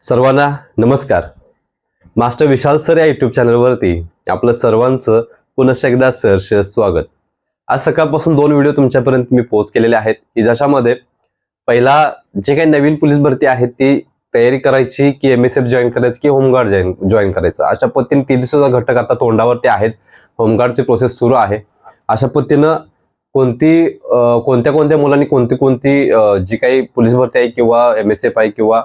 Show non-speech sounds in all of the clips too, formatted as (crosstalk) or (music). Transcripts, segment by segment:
सर्वांना नमस्कार. Master Vishal sir या यूट्यूब चॅनलवरती आपलं सर्वांचं पुनश एकदा सहर्ष स्वागत. आज सकाळपासून दोन व्हिडिओ तुमच्यापर्यंत मी पोस्ट केलेले आहेत की ज्याच्यामध्ये पहिला जे काही नवीन पोलीस भरती आहेत ती तयारी करायची की एम एस एफ जॉईन करायची की होमगार्ड जॉईन जॉईन करायचं. अशा पद्धतीने तीन सुद्धा घटक आता तोंडावरती आहेत. होमगार्डची प्रोसेस सुरू आहे. अशा पद्धतीनं कोणती कोणत्या कोणत्या मुलांनी कोणती कोणती जी काही पोलीस भरती आहे किंवा एम एस एफ आहे किंवा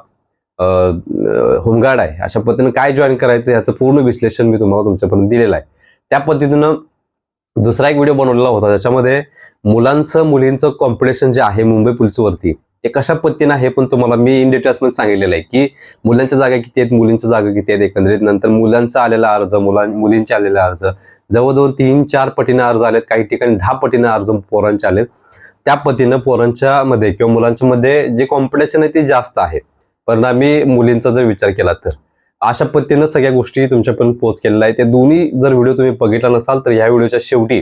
होमगार्ड आहे. अशा पद्धतीनं काय जॉईन करायचं याचं पूर्ण विश्लेषण मी तुम्हाला तुमच्यापर्यंत दिलेलं आहे. त्या पद्धतीनं दुसरा एक व्हिडिओ बनवलेला होता. ज्याच्यामध्ये मुलांचं मुलींचं कॉम्पिटिशन जे आहे मुंबई पोलिसवरती ते कशा पद्धतीनं आहे पण तुम्हाला मी इन डिटेल्समध्ये सांगितलेलं आहे की मुलांच्या जागा किती आहेत मुलींच्या जागा किती आहेत एकंदरीत. नंतर मुलांचा आलेला अर्ज मुलां मुलींचे आलेला अर्ज. जवळजवळ तीन चार पटीनं अर्ज आलेत. काही ठिकाणी दहा पटीनं अर्ज पोरांचे आलेत. त्या पद्धतीनं पोरांच्या मध्ये किंवा मुलांच्या मध्ये जे कॉम्पिटिशन आहे ते जास्त आहे. परिणामी मुलींचा जर विचार केला तर. अशा पद्धतीनं सगळ्या गोष्टी तुमच्यापर्यंत पोच केलेल्या आहे ते दोन्ही जर व्हिडिओ तुम्ही बघितला नसाल तर ह्या व्हिडिओच्या शेवटी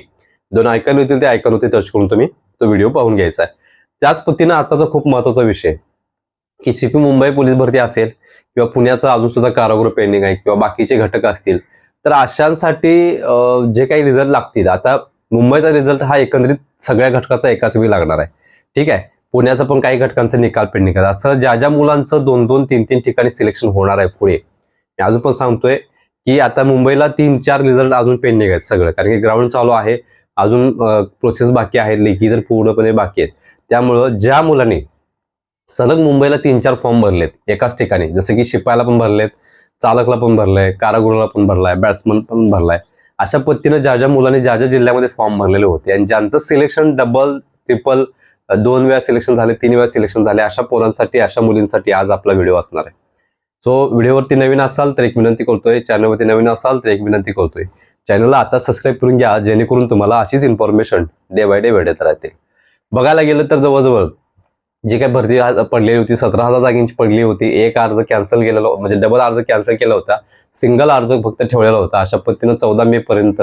दोन ऐकन होतील ते ऐकन होते टच करून तुम्ही तो व्हिडिओ पाहून घ्यायचा आहे. त्याच पद्धतीनं आताचा खूप महत्त्वाचा विषय की सीपी मुंबई पोलीस भरती असेल किंवा पुण्याचा अजून सुद्धा कारागृह पेंडिंग आहे किंवा बाकीचे घटक असतील तर अशांसाठी जे काही रिझल्ट लागतील आता मुंबईचा रिझल्ट हा एकंदरीत सगळ्या घटकाचा एकाच वेळी लागणार आहे. ठीक आहे? पुण्याचा पण काही घटकांचा निकाल पेंडिंग आहे असं ज्या ज्या मुलांचं दोन दोन तीन तीन ठिकाणी सिलेक्शन होणार आहे पुढे मी अजून पण सांगतोय की आता मुंबईला तीन चार रिझल्ट अजून पेंडिंग आहेत सगळं. कारण की ग्राउंड चालू आहे अजून प्रोसेस बाकी आहे लेखी तर पूर्णपणे बाकी आहेत. त्यामुळं ज्या मुलांनी सलग मुंबईला तीन चार फॉर्म भरलेत एकाच ठिकाणी जसं की शिपायला पण भरलेत चालकला पण भरलाय कारागृहाला पण भरलाय बॅट्समन पण भरलाय अशा पद्धतीनं ज्या ज्या मुलांनी ज्या ज्या जिल्ह्यामध्ये फॉर्म भरलेले होते आणि ज्यांचं सिलेक्शन डबल ट्रिपल दोन वेळा सिलेक्शन झाले तीन वेळा सिलेक्शन झाले. अशा पोरांसाठी अशा मुलींसाठी आज आपला व्हिडिओ असणार आहे. सो व्हिडिओवरती नवीन असाल तर एक विनंती करतोय. चॅनलवरती नवीन असाल तर एक विनंती करतोय. चॅनलला आता सबस्क्राईब करून घ्या जेणेकरून तुम्हाला अशीच इन्फॉर्मेशन डे बाय डे भेटत राहते. बघायला गेलं तर जवळजवळ जी काही भरती पडलेली होती सतरा हजार जागींची पडली होती. एक अर्ज कॅन्सल केलेला हो-, म्हणजे डबल अर्ज कॅन्सल केला होता. सिंगल अर्ज फक्त ठेवलेला होता. अशा पद्धतीनं चौदा मे पर्यंत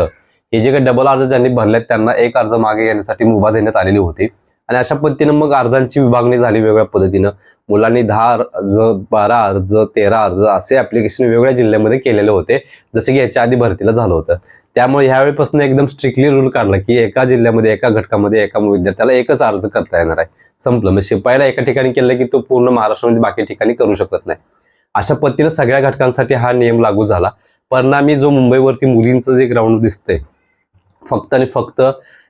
हे जे काही डबल अर्ज ज्यांनी भरलेत त्यांना एक अर्ज मागे घेण्यासाठी मुभा देण्यात आलेली होती. आणि अशा पद्धतीनं मग अर्जांची विभागणी झाली वेगळ्या पद्धतीनं. मुलांनी दहा अर्ज बारा अर्ज तेरा अर्ज असे ऍप्लिकेशन वेगवेगळ्या जिल्ह्यामध्ये केलेले होते जसे की याच्या आधी भरतीला झालं होतं. त्यामुळे ह्यावेळीपासून एकदम स्ट्रिक्टली रूल काढला की एका जिल्ह्यामध्ये एका घटकामध्ये एका विद्यार्थ्याला एकच अर्ज करता येणार आहे. संपलं. म्हणजे शिपाईला एका ठिकाणी केलं की तो पूर्ण महाराष्ट्रामध्ये बाकी ठिकाणी करू शकत नाही. अशा पद्धतीनं सगळ्या घटकांसाठी हा नियम लागू झाला. परिणामी जो मुंबईवरती मुलींचं जे ग्राउंड दिसतंय फक्त आणि फक्त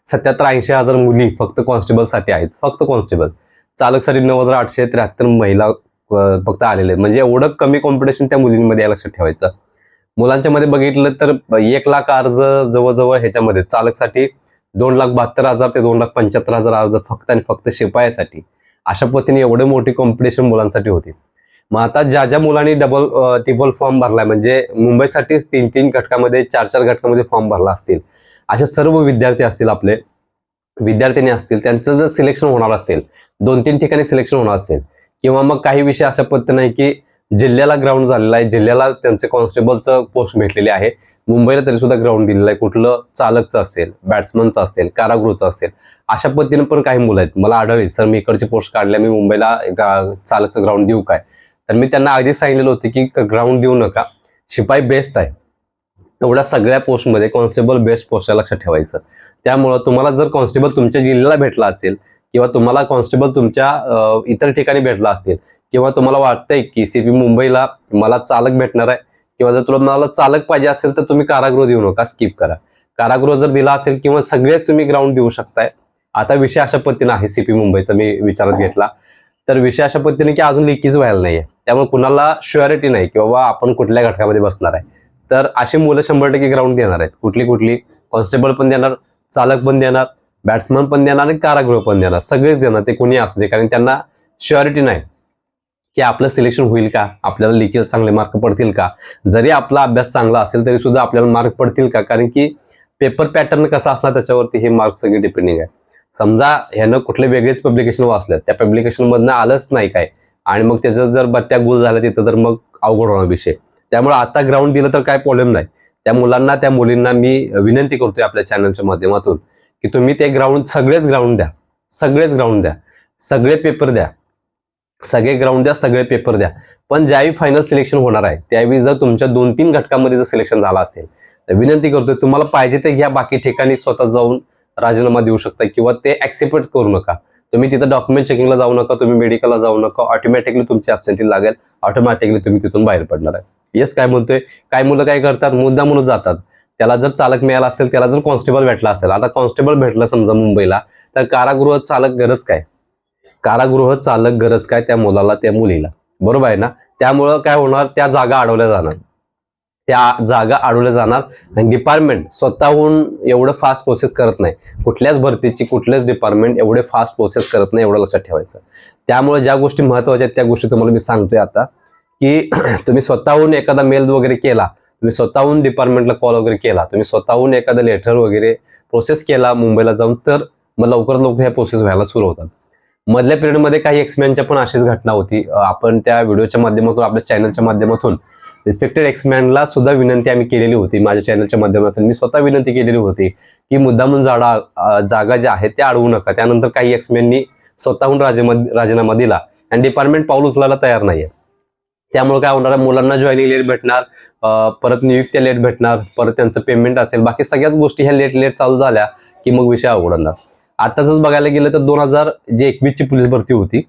सत्याहत्तर ऐंशी हजार मुली फक्त कॉन्स्टेबलसाठी आहेत. फक्त कॉन्स्टेबल चालकसाठी नऊ हजार आठशे त्र्याहत्तर महिला फक्त आलेले आहेत. म्हणजे एवढं कमी कॉम्पिटिशन त्या मुलींमध्ये या लक्षात ठेवायचं. मुलांच्या मध्ये बघितलं तर एक लाख अर्ज जवळजवळ ह्याच्यामध्ये चालकसाठी दोन लाख बहात्तर हजार ते दोन लाख पंच्याहत्तर हजार अर्ज फक्त आणि फक्त शिपायासाठी. अशा पद्धतीने एवढे मोठी कॉम्पिटिशन मुलांसाठी होती. मग आता ज्या ज्या मुलांनी डबल तिबल फॉर्म भरलाय म्हणजे मुंबईसाठीच तीन तीन घटकामध्ये चार चार घटकामध्ये फॉर्म भरला असतील. अशा सर्व विद्यार्थी असतील आपले विद्यार्थ्यांनी असतील त्यांचं जर सिलेक्शन होणार असेल दोन तीन ठिकाणी सिलेक्शन होणार असेल किंवा मग काही विषय अशा पद्धतीने आहे की जिल्ह्याला ग्राउंड झालेला आहे जिल्ह्याला त्यांचे कॉन्स्टेबलचं पोस्ट भेटलेली आहे मुंबईला तरी सुद्धा ग्राउंड दिलेलं आहे कुठलं चालकचं असेल बॅट्समनचं असेल कारागृहचं असेल अशा पद्धतीने पण काही मुलं आहेत. मला आढळली सर मी इकडची पोस्ट काढल्या मी मुंबईला चालकचं ग्राउंड देऊ काय? तर मी त्यांना आधीच सांगितलेलं होतं की ग्राउंड देऊ नका शिपाई बेस्ट आहे. एवढ्या सगळ्या पोस्टमध्ये कॉन्स्टेबल बेस्ट पोस्ट लक्षात ठेवायचं. त्यामुळं तुम्हाला जर कॉन्स्टेबल तुमच्या जिल्ह्याला भेटला असेल किंवा तुम्हाला कॉन्स्टेबल तुमच्या इतर ठिकाणी भेटला असतील किंवा तुम्हाला वाटतंय की सीपी मुंबईला मला चालक भेटणार आहे किंवा जर तुला मला चालक पाहिजे असेल तर तुम्ही कारागृह देऊ नका स्किप करा. कारागृह जर दिला असेल किंवा सगळेच तुम्ही ग्राउंड देऊ शकताय. आता विषय अशा पद्धतीने आहे सीपी मुंबईचा मी विचारात घेतला. तर विषय अशा पद्धतीने की अजून लिकीज व्हायला नाहीये. त्यामुळे कुणाला शुअरिटी नाही की बाबा आपण कुठल्या घटकामध्ये बसणार आहे. तर अशी मुलं शंभर टक्के ग्राउंड देणार आहेत. कुठली कुठली कॉन्स्टेबल पण देणार चालक पण देणार बॅट्समन पण देणार आणि कारागृह पण देणार. सगळेच देणार ते कोणी असू दे. कारण त्यांना शुअरिटी नाही की आपलं सिलेक्शन होईल का? आपल्याला लिखित चांगले मार्क पडतील का? जरी आपला अभ्यास चांगला असेल तरी सुद्धा आपल्याला मार्क पडतील का? कारण की पेपर पॅटर्न कसा असणार त्याच्यावरती हे मार्क्स सगळे डिपेंडिंग आहे. समजा ह्यानं कुठले वेगळेच पब्लिकेशन वाचलं त्या पब्लिकेशन मधनं आलंच नाही काय. आणि मग त्याचं जर बत्त्या गुल झाल्या तिथं तर मग अवघड होणार विषय. त्यामुळे आता ग्राउंड दिलं तर काय प्रॉब्लेम नाही. त्या मुलांना त्या मुलींना मी विनंती करतोय आपल्या चॅनलच्या माध्यमातून की तुम्ही ते ग्राउंड सगळेच ग्राउंड द्या. सगळेच ग्राउंड द्या. सगळे पेपर द्या. सगळे ग्राउंड द्या सगळे पेपर द्या. पण ज्यावेळी फायनल सिलेक्शन होणार आहे त्यावेळी जर तुमच्या दोन तीन घटकामध्ये जर सिलेक्शन झालं असेल तर विनंती करतोय तुम्हाला पाहिजे ते घ्या. बाकी ठिकाणी स्वतः जाऊन राजीनामा देऊ शकता किंवा ते ऍक्सेप्ट करू नका. तुम्ही तिथं डॉक्युमेंट चेकिंगला जाऊ नका तुम्ही मेडिकलला जाऊ नका. ऑटोमॅटिकली तुमची ॲबसेंटी लागेल. ऑटोमॅटिकली तुम्ही तिथून बाहेर पडणार आहे. येस काय म्हणतोय? काय मुलं काय करतात? मुद्दा म्हणून जातात. त्याला जर चालक मिळाला असेल त्याला जर कॉन्स्टेबल भेटला असेल आता कॉन्स्टेबल भेटलं समजा मुंबईला तर कारागृह चालक गरज काय? कारागृह चालक गरज काय त्या मुलाला त्या मुलीला? बरोबर आहे ना? त्यामुळं काय होणार? त्या जागा अडवल्या जाणार. त्या जागा अडवल्या जाणार आणि डिपार्टमेंट स्वतःहून एवढं फास्ट प्रोसेस करत नाही. कुठल्याच भरतीची कुठल्याच डिपार्टमेंट एवढे फास्ट प्रोसेस करत नाही एवढं लक्षात ठेवायचं. त्यामुळे ज्या गोष्टी महत्त्वाच्या आहेत त्या गोष्टी तुम्हाला मी सांगतोय आता. की (clears throat) तुम्ही स्वतःहून एखादा मेल वगैरे केला तुम्ही स्वतःहून डिपार्टमेंटला कॉल वगैरे केला तुम्ही स्वतःहून एखादा लेटर वगैरे प्रोसेस केला मुंबईला जाऊन तर मग लवकरात लवकर ह्या प्रोसेस व्हायला सुरू होतात. मधल्या पिरियडमध्ये काही एक्समॅनच्या पण अशीच घटना होती. आपण त्या व्हिडिओच्या माध्यमातून आपल्या चॅनलच्या माध्यमातून रिस्पेक्टेड एक्समॅनला सुद्धा विनंती आम्ही केलेली होती. माझ्या चॅनलच्या माध्यमातून मी स्वतः विनंती केलेली होती की मुद्दामून जाडा जागा ज्या आहेत त्या अडवू नका. त्यानंतर काही एक्समॅननी स्वतःहून राजे राजीनामा दिला. आणि डिपार्टमेंट पाऊल उचलायला तयार नाहीये. त्यामुळे काय होणार मुलांना जॉईनिंग लेट भेटणार परत नियुक्त्या लेट भेटणार परत त्यांचं पेमेंट असेल. बाकी सगळ्याच गोष्टी ह्या लेट लेट चालू झाल्या की मग विषय अवघडणार आताच बघायला गेलं तर दोन हजार जे एकवीसची पोलीस भरती होती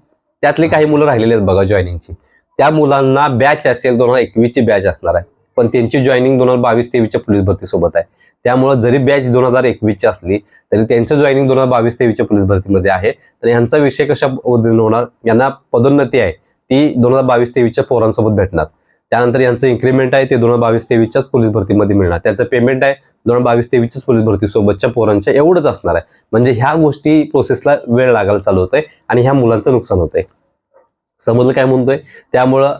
त्यातली काही मुलं राहिलेली आहेत बघा जॉईनिंगची त्या मुलांना बॅच असेल दोन हजार एकवीसची बॅच असणार आहे. पण त्यांची जॉईनिंग दोन हजार बावीस तेवीसच्या पोलीस भरतीसोबत आहे. त्यामुळे जरी बॅच दोन हजार एकवीसची असली तरी त्यांचं जॉईनिंग दोन हजार बावीस तेवीसच्या पोलीस भरतीमध्ये आहे. तर यांचा विषय कशा पद्धतीने होणार? यांना पदोन्नती आहे. ती दोन हजार बावीस तेवीसच्या पोरांसोबत भेटणार. त्यानंतर यांचं इन्क्रीमेंट आहे ते दोन हजार बावीस तेवीसच्याच पोलीस भरतीमध्ये मिळणार. त्याचं पेमेंट आहे दोन हजार बावीस तेवीसच्याच पोलीस भरती सोबतच्या पोरांच्या एवढंच असणार आहे. म्हणजे ह्या गोष्टी प्रोसेसला वेळ लागायला चालू होतोय आणि ह्या मुलांचं नुकसान होतंय. समजलं काय म्हणतोय? त्यामुळं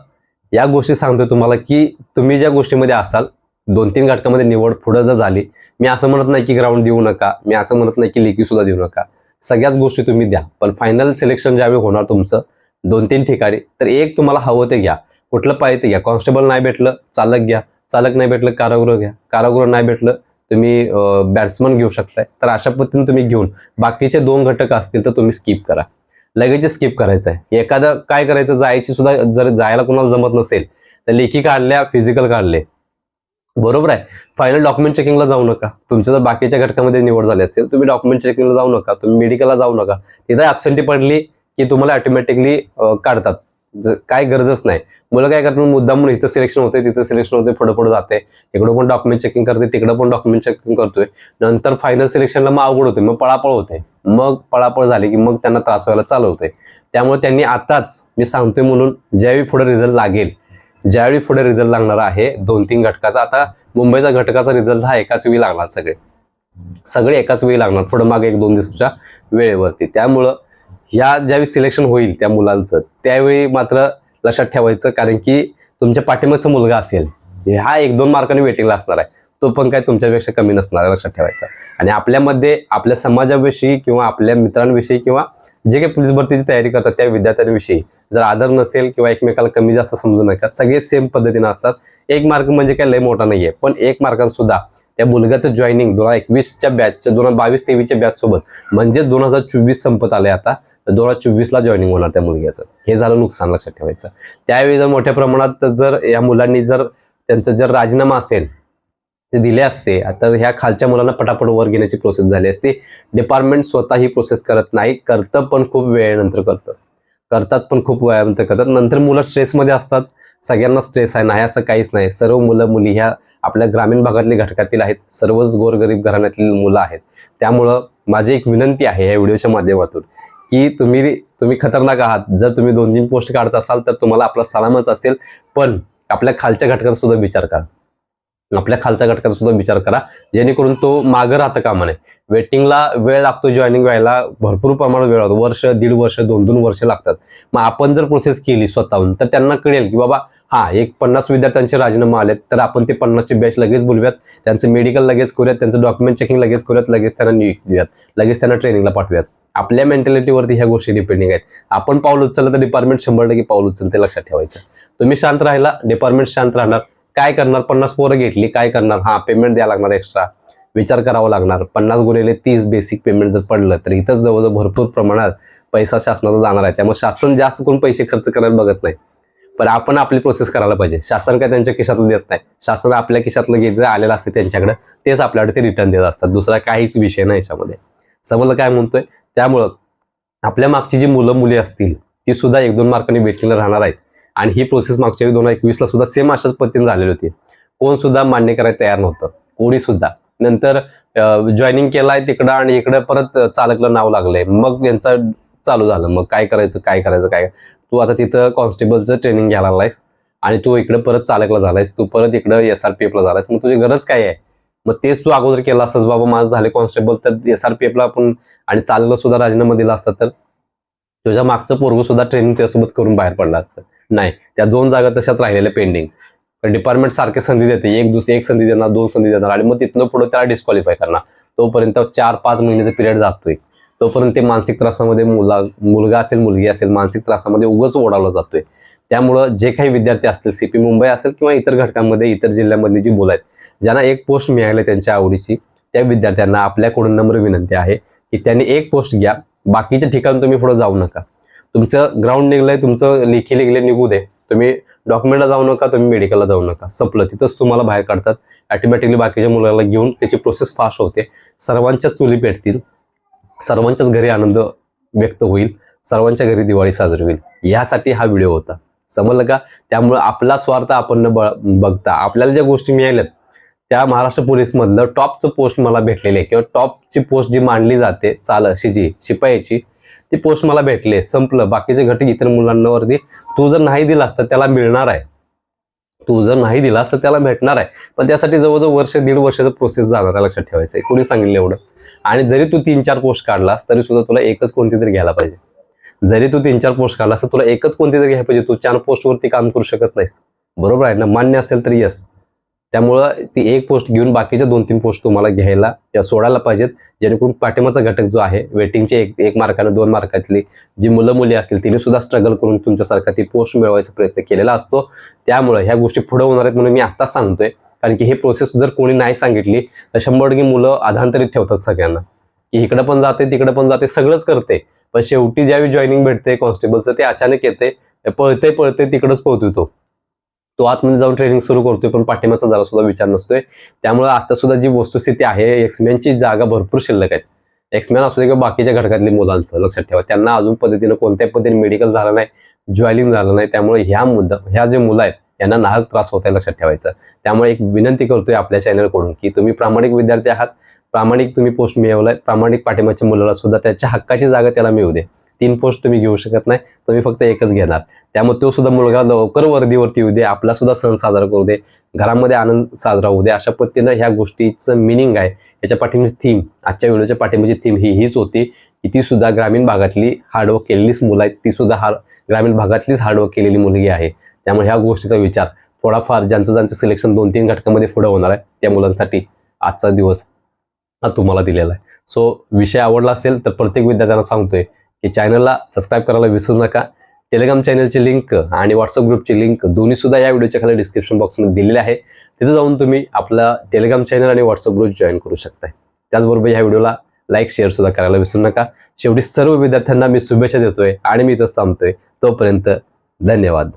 या गोष्टी सांगतोय तुम्हाला की तुम्ही ज्या गोष्टीमध्ये असाल दोन तीन घटकामध्ये निवड पुढं जर झाली मी असं म्हणत नाही की ग्राउंड देऊ नका मी असं म्हणत नाही की लेखी सुद्धा देऊ नका. सगळ्याच गोष्टी तुम्ही द्या पण फायनल सिलेक्शन ज्यावेळी होणार तुमचं दोन तीन ठिकाणी. तर एक तुम्हाला हवं ते घ्या. कुठलं पाहिजे ते घ्या. कॉन्स्टेबल नाही भेटलं चालक घ्या. चालक नाही भेटलं कारागृह घ्या. कारागृह नाही भेटलं तुम्ही बॅट्समन घेऊ शकताय. तर अशा पद्धतीने तुम्ही घेऊन बाकीचे दोन घटक असतील तर तुम्ही स्किप करा. लगेच स्किप करायचं आहे एखादं काय करायचं? जायची सुद्धा जर जायला कोणाला जमत नसेल तर लेखी काढल्या फिजिकल काढले. बरोबर आहे? फायनल डॉक्युमेंट चेकिंगला जाऊ नका. तुमच्या जर बाकीच्या घटकामध्ये निवड झाली असेल तुम्ही डॉक्युमेंट चेकिंगला जाऊ नका. तुम्ही मेडिकलला जाऊ नका. तिथं ॲबसेंटी पडली की तुम्हाला ऑटोमॅटिकली काढतात. काय गरजच नाही. मुलं काय करतात मुद्दा म्हणून इथं सिलेक्शन होते तिथं सिलेक्शन होते पुढे पुढे जाते इकडं पण डॉक्युमेंट चेकिंग करते तिकडं पण डॉक्युमेंट चेकिंग करतोय. नंतर फायनल सिलेक्शनला मग अवघड होते मग पळापळ होते मग पळापळ झाली की मग त्यांना त्रास व्हायला चालू होते त्यामुळे त्यांनी आताच मी सांगतोय म्हणून ज्यावेळी पुढे रिझल्ट लागेल ज्यावेळी पुढे रिझल्ट लागणार आहे दोन तीन घटकाचा आता मुंबईचा घटकाचा रिझल्ट हा एकाच वेळी लागणार सगळे. सगळे एकाच वेळी लागणार पुढे मागे एक दोन दिवसाच्या वेळेवरती. त्यामुळं ह्या ज्यावेळी सिलेक्शन होईल त्या मुलांचं त्यावेळी मात्र लक्षात ठेवायचं कारण की तुमच्या पाठिंबाचा मुलगा असेल हा एक दोन मार्काने वेटिंगला असणार आहे. तो पण काय तुमच्यापेक्षा कमी नसणार आहे लक्षात ठेवायचा. आणि आपल्यामध्ये आपल्या समाजाविषयी किंवा आपल्या मित्रांविषयी किंवा जे काही पोलीस भरतीची तयारी करतात त्या विद्यार्थ्यांविषयी जर आदर नसेल किंवा एकमेकाला कमी जास्त समजू नका सगळे सेम पद्धतीनं असतात. एक मार्क म्हणजे काय लय मोठा नाहीये पण एक मार्कात सुद्धा त्या मुलगाचं जॉईनिंग दोन हजार एकवीसच्या बॅचच्या दोन हजार बावीस तेवीसच्या बॅच सोबत म्हणजे दोन हजार चोवीस संपत आले आता. दोन हजार चोवीसला जॉईनिंग होणार त्या मुलग्याचं. हे झालं नुकसान लक्षात ठेवायचं. त्यावेळी जर मोठ्या प्रमाणात जर या मुलांनी जर त्यांचा जर राजीनामा असेल ते दिले असते तर ह्या खालच्या मुलांना पटापट वर घेण्याची प्रोसेस झाली असती. डिपार्टमेंट स्वतः ही प्रोसेस करत नाही करतं पण खूप वेळेनंतर करतं. करतात पण खूप वयानंतर करतात. नंतर मुलं स्ट्रेसमध्ये असतात. सगळ्यांना स्ट्रेस आहे नाही असं काहीच नाही. सर्व मुलं मुली ह्या आपल्या ग्रामीण भागातले घटकातील आहेत. सर्वच गोरगरीब घराण्यातील मुलं आहेत. त्यामुळं माझी एक विनंती आहे या व्हिडिओच्या माध्यमातून की तुम्ही तुम्ही खतरनाक आहात. जर तुम्ही दोन तीन पोस्ट काढत असाल तर तुम्हाला आपला सलामच असेल. पण आपल्या खालच्या घटकाचा सुद्धा विचार करा. आपल्या खालच्या घटकाचा सुद्धा विचार करा. जेणेकरून तो मागं राहता कामा नये वेटिंगला वेळ लागतो जॉईनिंग व्हायला. भरपूर प्रमाणात वेळ लागतो. वर्ष दीड वर्ष दोन दोन वर्ष लागतात. मग आपण जर प्रोसेस केली स्वतःहून तर त्यांना कळेल की बाबा हा एक पन्नास विद्यार्थ्यांचे राजीनामा आलेत तर आपण ते पन्नासचे बॅच लगेच बोलूयात त्यांचं मेडिकल लगेच करूयात. त्यांचं डॉक्युमेंट चेकिंग लगेच करूयात. लगेच त्यांना नियुक्ती देऊयात. लगेच त्यांना ट्रेनिंगला पाठवूयात. आपल्या मेंटॅलिटीवरती ह्या गोष्टी डिपेंडिंग आहेत. आपण पाऊल उचललं तर डिपार्टमेंट शंभर टक्के पाऊल उचलते लक्षात ठेवायचं. तुम्ही शांत राहिला डिपार्टमेंट शांत राहणार. काय करणार? पन्नास पोरं घेतली काय करणार? हा पेमेंट द्यायला लागणार एक्स्ट्रा विचार करावा लागणार. पन्नास गुणिले तीस बेसिक पेमेंट जर पडलं तर इथंच जवळजवळ भरपूर प्रमाणात पैसा शासनाचा जाणार आहे. त्यामुळे शासन जास्त करून पैसे खर्च करायला बघत नाही. पण आपण आपली प्रोसेस करायला पाहिजे. शासन काय त्यांच्या खिशातलं देत नाही. शासन आपल्या खिशातलं घे जे आलेलं असते त्यांच्याकडे तेच आपल्याकडे ते रिटर्न देत असतात. दुसरा काहीच विषय नाही याच्यामध्ये. समजलं काय म्हणतोय? त्यामुळं आपल्या मागची जी मुलं मुली असतील ती सुद्धा एक दोन मार्कांनी भेटलेलं राहणार आहेत. आणि ही प्रोसेस मागच्या वेळी दोन हजार एकवीसला सुद्धा सेम अशाच पद्धतीने झालेली होती. कोण सुद्धा मान्य करायला तयार नव्हतं. कोणी सुद्धा. नंतर जॉईनिंग केलाय तिकडं आणि इकडं परत चालकला नाव लागलंय. मग यांचं चालू झालं. मग काय करायचं काय करायचं काय तू आता तिथं कॉन्स्टेबलचं ट्रेनिंग घ्यायला लागलायस आणि तू इकडं परत चालकला झालायस. तू परत इकडं एस आर पी एफला झालायस. मग तुझी गरज काय आहे? मग तेच तू अगोदर केलं असतास बाबा माझं झाले कॉन्स्टेबल तर एस आर पी एफला आपण आणि चाललं सुद्धा राजीनामा दिला असता तर तुझ्या मागचं पोरगं सुद्धा ट्रेनिंग तुझ्यासोबत करून बाहेर पडलं असतं. नाही त्या दोन जागा तशाच राहिलेल्या पेंडिंग डिपार्टमेंट सारखे संधी देते एक दुसरी एक संधी देणार दोन संधी देणार आणि मग तिथनं पुढे त्याला डिस्क्वालिफाय करणार. तोपर्यंत चार पाच महिन्याचा पिरियड जातोय. तोपर्यंत ते मानसिक त्रासामध्ये मुला मुलगा असेल मुलगी असेल मानसिक त्रासामध्ये उगच ओढावला जातोय. त्यामुळं जे काही विद्यार्थी असतील सीपी मुंबई असेल किंवा इतर घटकांमध्ये इतर जिल्ह्यामधली जी मुलं आहेत ज्यांना एक पोस्ट मिळाली त्यांच्या आवडीची त्या विद्यार्थ्यांना आपल्याकडून नम्र विनंती आहे की त्यांनी एक पोस्ट घ्या. बाकीच्या ठिकाणी तुम्ही पुढे जाऊ नका. तुमचं ग्राउंड निघलंय तुमचं लेखी निघले निघू दे. तुम्ही डॉक्युमेंटला जाऊ नका तुम्ही मेडिकलला जाऊ नका. संपलं. तिथंच तुम्हाला बाहेर काढतात. ऑटोमॅटिकली बाकीच्या मुलाला घेऊन त्याची प्रोसेस फास्ट होते. सर्वांच्याच चुली पेटतील. सर्वांच्याच घरी आनंद व्यक्त होईल. सर्वांच्या घरी दिवाळी साजरी होईल. यासाठी हा व्हिडिओ होता. समजलं का? त्यामुळे आपला स्वार्थ आपण न बघता आपल्याला ज्या गोष्टी मिळाल्यात त्या महाराष्ट्र पोलीसमधलं टॉपचं पोस्ट मला भेटलेली आहे किंवा टॉपची पोस्ट जी मांडली जाते चाल अशी जी शिपायाची ती पोस्ट मला भेटली संपलं. बाकीचे घटक इतर मुलांवरती तू जर नाही दिलास तर त्याला मिळणार आहे. तू जर नाही दिलास तर त्याला भेटणार आहे. पण त्यासाठी जवळजवळ वर्ष दीड वर्षाचं प्रोसेस जाणार आहे लक्षात ठेवायचं आहे. कोणी सांगितलं एवढं? आणि जरी तू तीन चार पोस्ट काढलास तरी सुद्धा तुला एकच कोणती तरी घ्यायला पाहिजे. जरी तू तीन चार पोस्ट काढला तर तुला एकच कोणती तरी घ्यायला पाहिजे. तू चार पोस्टवरती काम करू शकत नाहीस. बरोबर आहे ना? मान्य असेल तर यस त्यामुळं ती एक पोस्ट घेऊन बाकीच्या दोन तीन पोस्ट तुम्हाला घ्यायला या सोडायला पाहिजेत. जेणेकरून पाठिंबाचा घटक जो आहे वेटिंगचे एक एक मार्काने दोन मार्कातली जी मुलं मुली असतील तिने सुद्धा स्ट्रगल करून तुमच्यासारखा ती पोस्ट मिळवायचा प्रयत्न केलेला असतो. त्यामुळे ह्या गोष्टी पुढे होणार आहेत म्हणून मी आत्ताच सांगतोय. कारण की हे प्रोसेस जर कोणी नाही सांगितली तर शंभर टक्के मुलं अधांतरित ठेवतात सगळ्यांना. की इकडं पण जाते तिकडं पण जाते सगळंच करते. पण शेवटी ज्यावेळी जॉईनिंग भेटते कॉन्स्टेबलचं ते अचानक येते पळते पळते तिकडंच पोहतोय तो. तो आतमध्ये जाऊन ट्रेनिंग सुरू करतोय पण पाठिंबाचा जरा सुद्धा विचार नसतोय. त्यामुळे आता सुद्धा जी वस्तुस्थिती आहे एक्समॅनची जागा भरपूर शिल्लक आहेत. एक्समॅन असू दे किंवा बाकीच्या घटकातली मुलांचं लक्षात ठेवा. त्यांना अजून पद्धतीनं कोणत्याही पद्धतीने मेडिकल झालं नाही ज्वेलिंग झालं नाही. त्यामुळे ह्या मुद्दा ह्या जे मुलं आहेत यांना नाहक त्रास होत आहे लक्षात ठेवायचं. त्यामुळे एक विनंती करतोय आपल्या चॅनलकडून की तुम्ही प्रामाणिक विद्यार्थी आहात. प्रामाणिक तुम्ही पोस्ट मिळवलाय प्रामाणिक पाठिंबाच्या मुलाला सुद्धा त्याच्या हक्काची जागा त्याला मिळू दे. तीन पोस्ट तुम्ही घेऊ शकत नाही तुम्ही फक्त एकच घेणार. त्यामुळे तो सुद्धा मुलगा लवकर वर्दीवरती येऊ दे आपला सुद्धा सण साजरा करू दे घरामध्ये आनंद साजरा होऊ दे अशा पद्धतीनं ह्या गोष्टीचं मिनिंग आहे. याच्या पाठिंबाची थीम आजच्या व्हिडिओच्या पाठिंबाची थीम ही हीच होती की ती सुद्धा ग्रामीण भागातली हार्डवर्क केलेलीच मुलं आहेत ती सुद्धा हार ग्रामीण भागातलीच हार्डवर्क केलेली मुलगी आहे. त्यामुळे ह्या गोष्टीचा विचार थोडाफार ज्यांचं ज्यांचं सिलेक्शन दोन तीन घटकामध्ये पुढं होणार आहे त्या मुलांसाठी आजचा दिवस हा तुम्हाला दिलेला आहे. सो विषय आवडला असेल तर प्रत्येक विद्यार्थ्यांना सांगतोय की चॅनलला सबस्क्राईब करायला विसरू नका. टेलिग्राम चॅनलची लिंक आणि व्हॉट्सअप ग्रुपची लिंक दोन्ही सुद्धा या व्हिडिओच्या खाली डिस्क्रिप्शन बॉक्समध्ये दिलेले आहे. तिथे जाऊन तुम्ही आपला टेलिग्राम चॅनल आणि व्हॉट्सअप ग्रुप जॉईन करू शकताय. त्याचबरोबर ह्या व्हिडिओला लाईक शेअर सुद्धा करायला विसरू नका. शेवटी सर्व विद्यार्थ्यांना मी शुभेच्छा देतोय आणि मी इथंच थांबतोय. तोपर्यंत धन्यवाद.